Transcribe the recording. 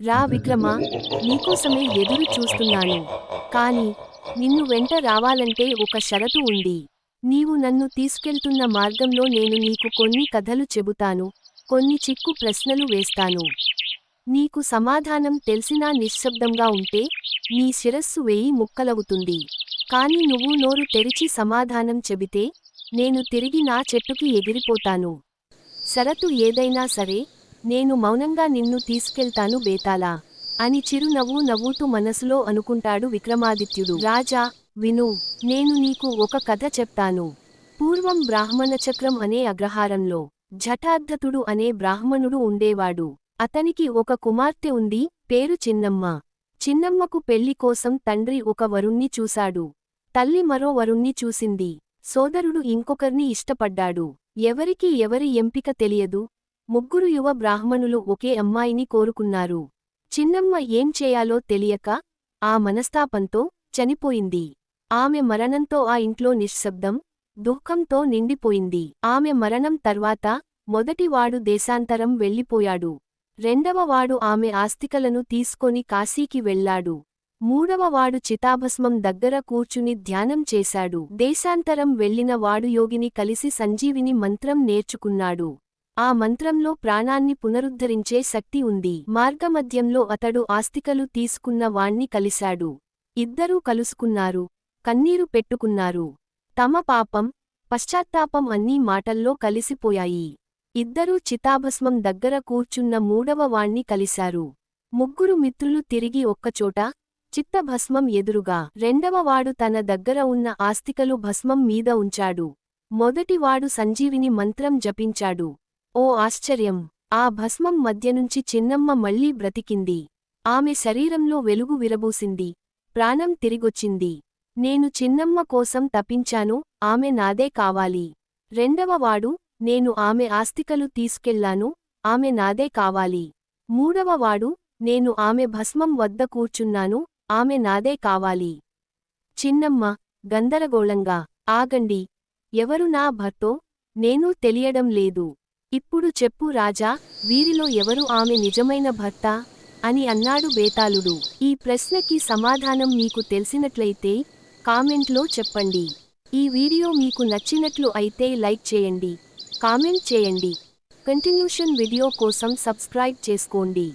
రా విక్రమా నీకోసమే ఎదురు చూస్తున్నాను. కాని నిన్ను వెంట రావాలంటే ఒక షరతు ఉంది. నీవు నన్ను తీసుకెళ్తున్న మార్గంలో నేను నీకు కొన్ని కథలు చెబుతాను కొన్ని చిక్కు ప్రశ్నలు వేస్తాను. నీకు సమాధానం తెలిసినా నిశ్శబ్దంగా ఉంటే నీ శిరస్సు వేయి ముక్కలవుతుంది. కాని నువ్వు నోరు తెరిచి సమాధానం చెబితే నేను తిరిగి నా చెట్టుకి ఎగిరిపోతాను. షరతు ఏదైనా సరే నేను మౌనంగా నిన్ను తీసుకెళ్తాను బేతాళా అని చిరునవ్వు నవ్వుతూ మనసులో అనుకుంటాడు విక్రమాదిత్యుడు. రాజా విను నేను నీకు ఒక కథ చెప్తాను. పూర్వం బ్రాహ్మణ చక్రం అనే అగ్రహారంలో జఠార్థతుడు అనే బ్రాహ్మణుడు ఉండేవాడు. అతనికి ఒక కుమార్తె ఉంది పేరు చిన్నమ్మ. చిన్నమ్మకు పెళ్ళి కోసం తండ్రి ఒక వరుణ్ణి చూశాడు. తల్లి మరో వరుణ్ణి చూసింది. సోదరుడు ఇంకొకర్ని ఇష్టపడ్డాడు. ఎవరికి ఎవరి ఎంపిక తెలియదు. ముగ్గురు యువ బ్రాహ్మణులు ఒకే అమ్మాయిని కోరుకున్నారు. చిన్నమ్మ ఏం చేయాలో తెలియక ఆ మనస్తాపంతో చనిపోయింది. ఆమె మరణంతో ఆ ఇంట్లో నిశ్శబ్దం దుఃఖంతో నిండిపోయింది. ఆమె మరణం తర్వాత మొదటివాడు దేశాంతరం వెళ్ళిపోయాడు. రెండవవాడు ఆమె ఆస్తికలను తీసుకొని కాశీకి వెళ్ళాడు మూడవవాడు చితాభస్మం దగ్గర కూర్చుని ధ్యానం చేశాడు. దేశాంతరం వెళ్ళిన వాడు యోగిని కలిసి సంజీవిని మంత్రం నేర్చుకున్నాడు. ఆ మంత్రంలో ప్రాణాన్ని పునరుద్ధరించే శక్తి ఉంది. మార్గమధ్యంలో అతడు ఆస్తికలు తీసుకున్న వాణ్ణి కలిశాడు. ఇద్దరూ కలుసుకున్నారు. కన్నీరు పెట్టుకున్నారు. తమ పాపం పశ్చాత్తాపం అన్నీ మాటల్లో కలిసిపోయాయి. ఇద్దరూ చితాభస్మం దగ్గర కూర్చున్న మూడవ వాణ్ణి కలిశారు. ముగ్గురు మిత్రులు తిరిగి ఒక్కచోట చిత్తభస్మం ఎదురుగా. రెండవవాడు తన దగ్గర ఉన్న ఆస్తికలు భస్మం మీద ఉంచాడు. మొదటివాడు సంజీవిని మంత్రం జపించాడు. ఓ ఆశ్చర్యం. ఆ భస్మం మధ్యనుంచి చిన్నమ్మ మళ్ళీ బ్రతికింది. ఆమె శరీరంలో వెలుగు విరబూసింది. ప్రాణం తిరిగొచ్చింది. నేను చిన్నమ్మ కోసం తపించాను ఆమె నాదే కావాలి. రెండవవాడు నేను ఆమె ఆస్తికలు తీసుకెళ్ళాను ఆమె నాదే కావాలి. మూడవవాడు నేను ఆమె భస్మం వద్ద కూర్చున్నాను ఆమె నాదే కావాలి. చిన్నమ్మ గందరగోళంగా ఆగండి. ఎవరు నా భర్తో? నేనూ తెలియడం లేదు. ఇప్పుడు చెప్పు రాజా వీరిలో ఎవరు ఆమె నిజమైన భర్త? అని అన్నాడు బేతాళుడు. ఈ ప్రశ్నకి సమాధానం మీకు తెలిసినట్లయితే కామెంట్లో చెప్పండి. ఈ వీడియో మీకు నచ్చినట్లు అయితే లైక్ చేయండి కామెంట్ చేయండి. కంటిన్యూషన్ వీడియో కోసం సబ్స్క్రైబ్ చేసుకోండి.